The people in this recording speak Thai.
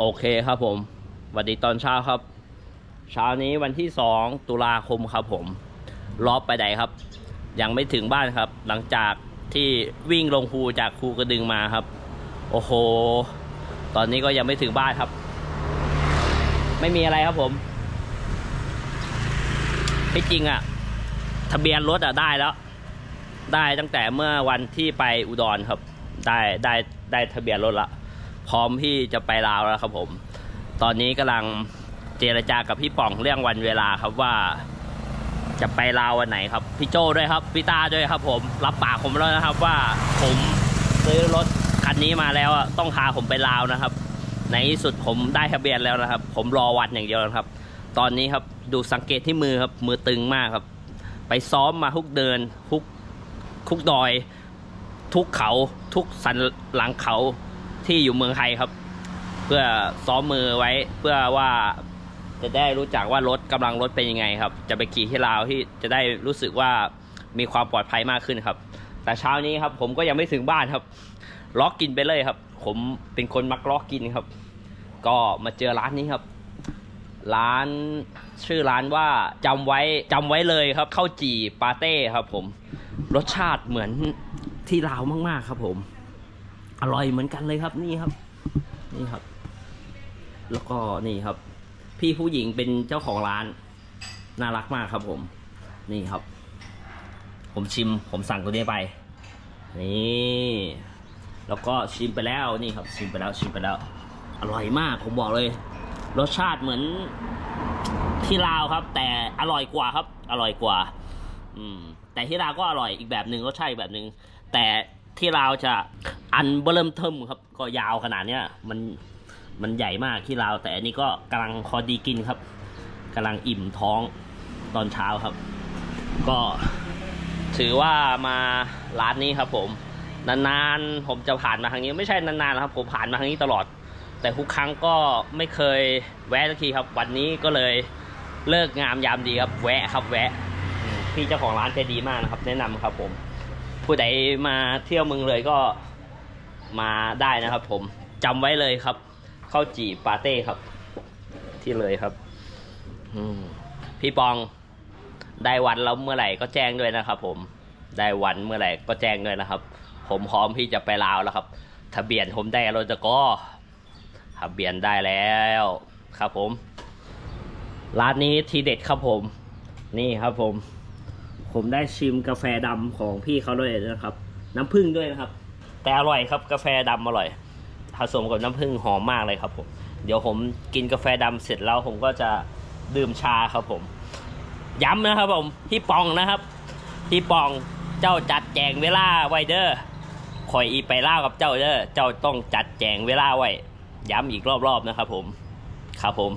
โอเคครับผมสวัสดีตอนเช้าครับ เช้านี้วันที่ 2 ตุลาคมครับผมรอบไปไหนครับ ยังไม่ถึงบ้านครับ หลังจากที่วิ่งลงภูจากภูกระดึงมาครับ โอ้โห ตอนนี้ก็ยังไม่ถึงบ้านครับ ไม่มีอะไรครับผมที่จริงอะทะเบียนรถอะได้แล้ว ได้ตั้งแต่เมื่อวันที่ไปอุดรครับ ได้ได้ได้ทะเบียนรถละ พร้อมที่จะไปลาวแล้วครับผม ตอนนี้กำลังเจรจากับพี่ป่องเรื่องวันเวลาครับว่า จะไปลาววันไหนครับ พี่โจ้ด้วยครับพี่ตาด้วยครับ ผมรับปากผมแล้วนะครับว่าผมซื้อรถคันนี้มาแล้วต้องพาผมไปลาวนะครับ ในที่สุดผมได้ทะเบียนแล้วนะครับ ผมรอวันอย่างเดียวนะครับ ตอนนี้ครับดูสังเกตที่มือครับมือตึงมากครับ ไปซ้อมมาทุกเดินทุกทุกดอย ทุกเขาทุกสันหลังเขา ที่อยู่เมืองไทยครับ เพื่อซ้อมมือไว้ เพื่อว่าจะได้รู้จักว่ารถกำลังรถเป็นยังไงครับ จะไปขี่ที่ลาวที่จะได้รู้สึกว่ามีความปลอดภัยมากขึ้นครับ แต่เช้านี้ครับ ผมก็ยังไม่ถึงบ้านครับล็อกกินไปเลยครับ ผมเป็นคนมักล็อกกินครับ ก็มาเจอร้านนี้ครับ ร้านชื่อร้านว่าจำไว้จำไว้เลยครับข้าวจี่ปาเต้ครับ ผมรสชาติเหมือนที่ลาวมากๆครับ ผม อร่อยเหมือนกันเลยครับนี่ครับ นี่ครับ แล้วก็นี่ครับ พี่ผู้หญิงเป็นเจ้าของร้าน น่ารักมากครับผม นี่ครับ ผมชิมผมสั่งตัวนี้ไป นี่แล้วก็ชิมไปแล้วนี่ครับ ชิมไปแล้วชิมไปแล้ว อร่อยมากผมบอกเลย รสชาติเหมือนที่ลาวครับ แต่อร่อยกว่าครับ อร่อยกว่า อืม แต่ที่ลาวก็อร่อยอีกแบบหนึ่งรสชาติอีกแบบหนึ่งแต่ที่ลาวจะ อันเบริ่มเทิมครับ ก็ยาวขนาดเนี้ยมันมันใหญ่มากที่ลาว แต่อันนี้ก็กำลังพอดีกินครับกำลังอิ่มท้องตอนเช้าครับ ก็ถือว่ามาร้านนี้ครับผมนานๆผมจะผ่านมาทางนี้ไม่ใช่นานๆนะครับ ผมผ่านมาทางนี้ตลอด แต่ทุกครั้งก็ไม่เคยแวะสักทีครับ วันนี้ก็เลยเลิกงามยามดีครับ แวะครับแวะ พี่เจ้าของร้านใจดีมากนะครับ แนะนำครับผม ผู้ใดมาเที่ยวเมืองเลยก็ มาได้นะครับ ผมจำไว้เลยครับข้าวจี่ปาเต้ครับ ที่เลยครับพี่ปองได้วันแล้วเมื่อไหร่ก็แจ้งด้วยนะครับ ผมได้วันเมื่อไหร่ก็แจ้งด้วยนะครับ ผมพร้อมที่จะไปลาวแล้วครับ ทะเบียนผมได้รถจะก็ทะเบียนได้แล้วครับผม ร้านนี้ทีเด็ดครับผม นี่ครับผม ผมได้ชิมกาแฟดำของพี่เขาด้วยนะครับ น้ำผึ้งด้วยนะครับ แต่อร่อยครับกาแฟดำอร่อยผสมกับน้ำผึ้งหอมมากเลยครับผมเดี๋ยวผมกินกาแฟดำเสร็จแล้วผมก็จะดื่มชาครับผม ย้ำนะครับผมพี่ปองนะครับพี่ปองเจ้าจัดแจงเวลาไวเด้อคอยอีไปเล่ากับเจ้าเด้อเจ้าต้องจัดแจงเวลาไว้ ย้ำอีกรอบๆนะครับผมครับผม